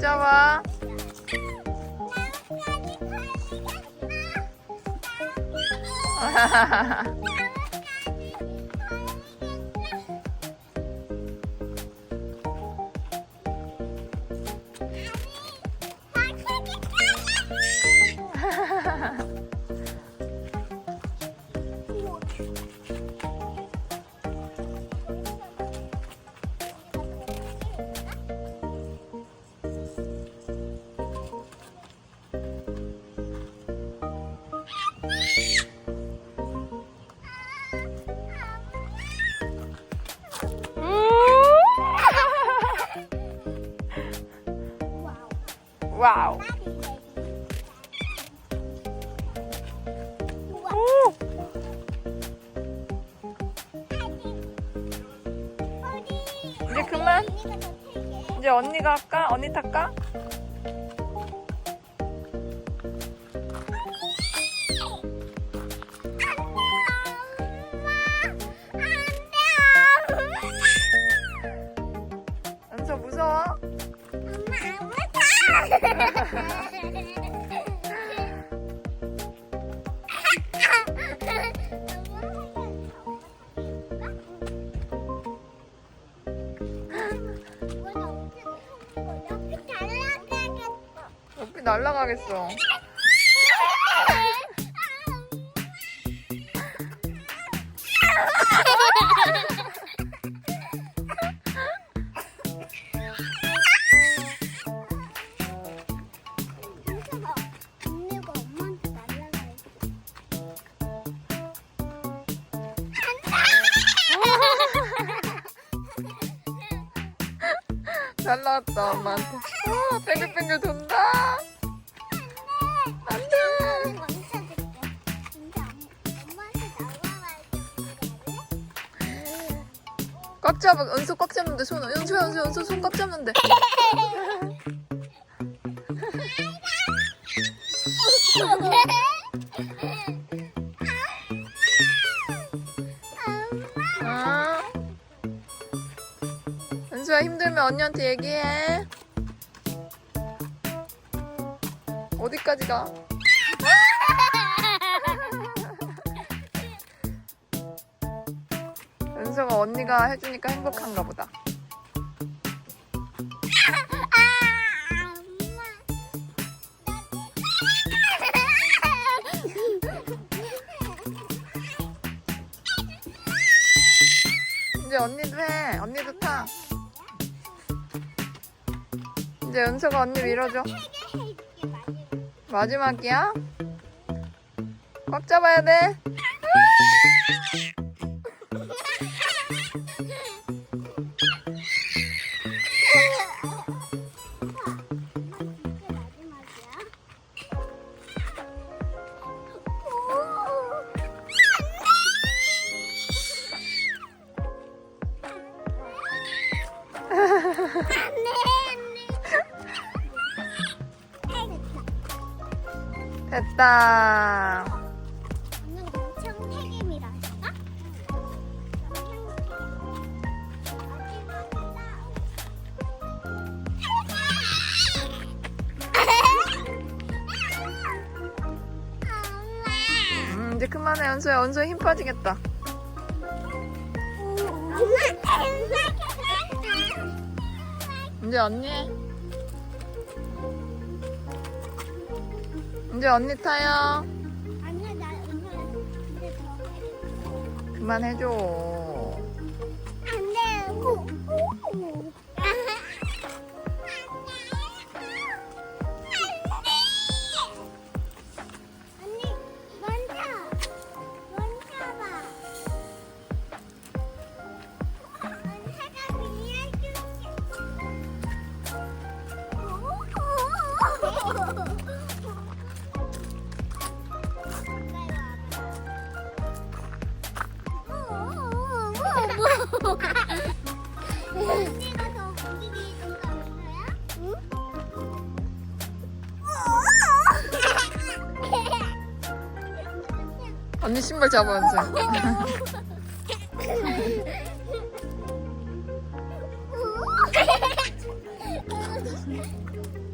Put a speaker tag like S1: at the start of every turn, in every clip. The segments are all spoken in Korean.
S1: 꽉 잡아. 와우. 오. 이제 그만. 이제 언니가 할까? 언니 탈까? 옆이 날라가겠어. 잘 나왔다 엄마한테. 아, 뱅글뱅글 돈다. 안돼. 꽉 잡아. 은서 꽉 잡는데 손. 은서야 은서 은서 손꽉 잡는데. 힘들면 언니한테 얘기해. 어디까지 가? 은서가 언니가 해주니까 행복한가 보다. 이제 언니도 해. 언니도 타. 이제 은서가 언니 밀어줘. 마지막이야? 꽉 잡아야 돼. 됐다.
S2: 오늘 엄청?
S1: 음, 이제 그만해, 은서야. 은서 힘 빠지겠다. 이제 언니 이제 언니 타요.
S2: 아니야 나 근데 더 해.
S1: 그만해줘.
S2: 언니가 더 움직이는 거야? 응?
S1: 언니 신발 잡아, 은서.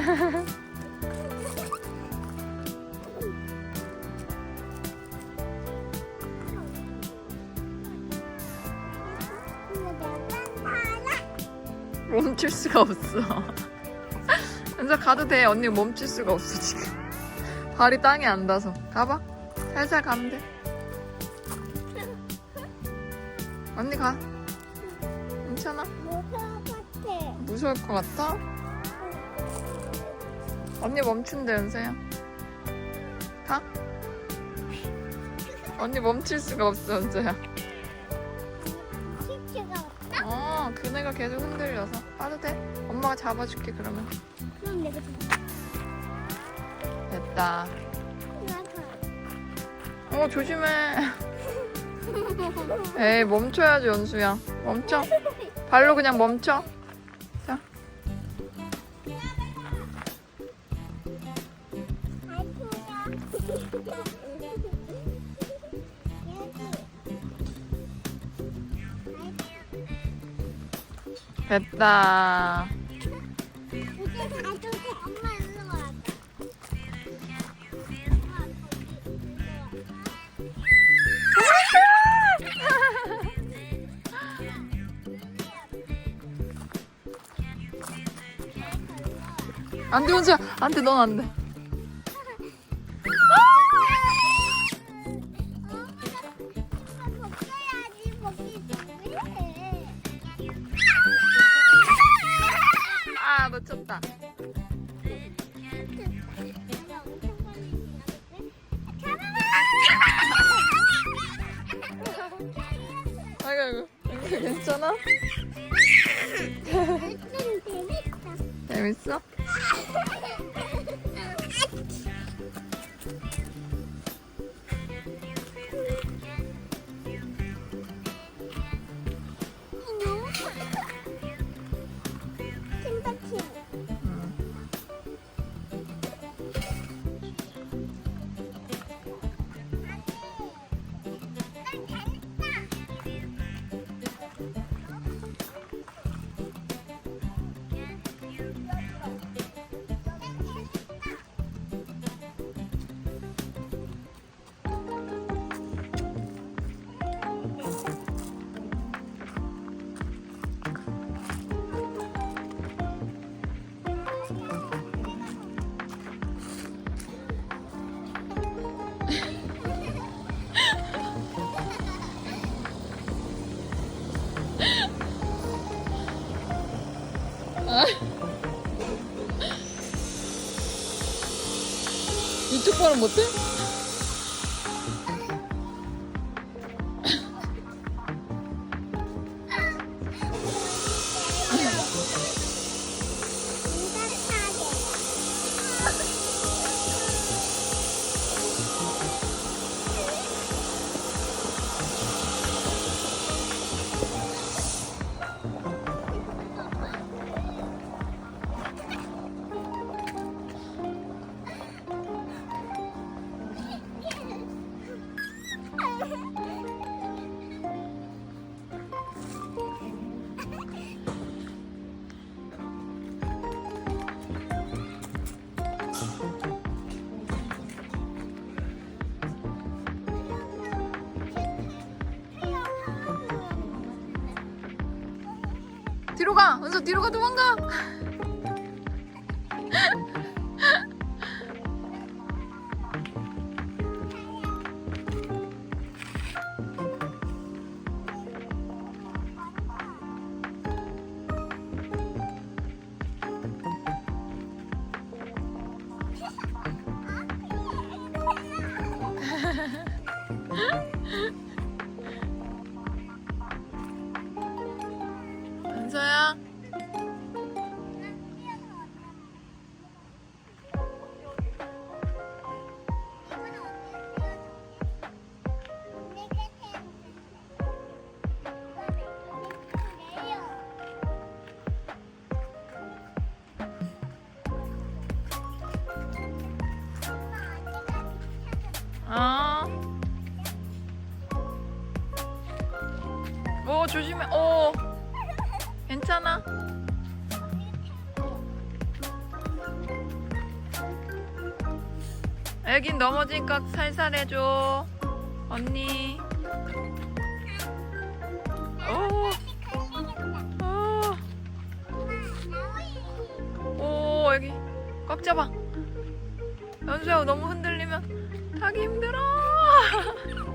S1: 멈출 수가 없어. 은서 가도 돼. 언니 멈출 수가 없어 지금. 발이 땅에 안 닿아서. 가봐. 살살 가면 돼. 언니 가. 괜찮아? 무서울 것 같아? 언니 멈춘대 은서야. 가. 언니 멈출 수가 없어 은서야. 어, 그네가 계속 흔들려서. 빠도 돼? 엄마가 잡아줄게 그러면.
S2: 그럼 내가 좀
S1: 됐다. 어 조심해. 에이 멈춰야지 연수야. 멈춰. 발로 그냥 멈춰. 됐다.
S2: 이제 가족이 엄마 일로 와. 엄마 거기 일로 와.
S1: 안 돼, 연수야. 안 돼, 넌 안 돼. 괜찮아?
S2: 좀 재밌다.
S1: 재밌어? 발은 못해? 뒤로 가! 은서 뒤로 가 도망가! 오 조심해. 오 괜찮아. 애긴 넘어지니까 살살 해줘. 언니. 오. 오. 오 여기 꽉 잡아. 연수야 너무 흔들리면 타기 힘들어.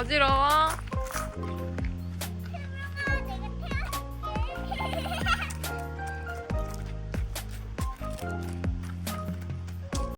S1: 어지러워.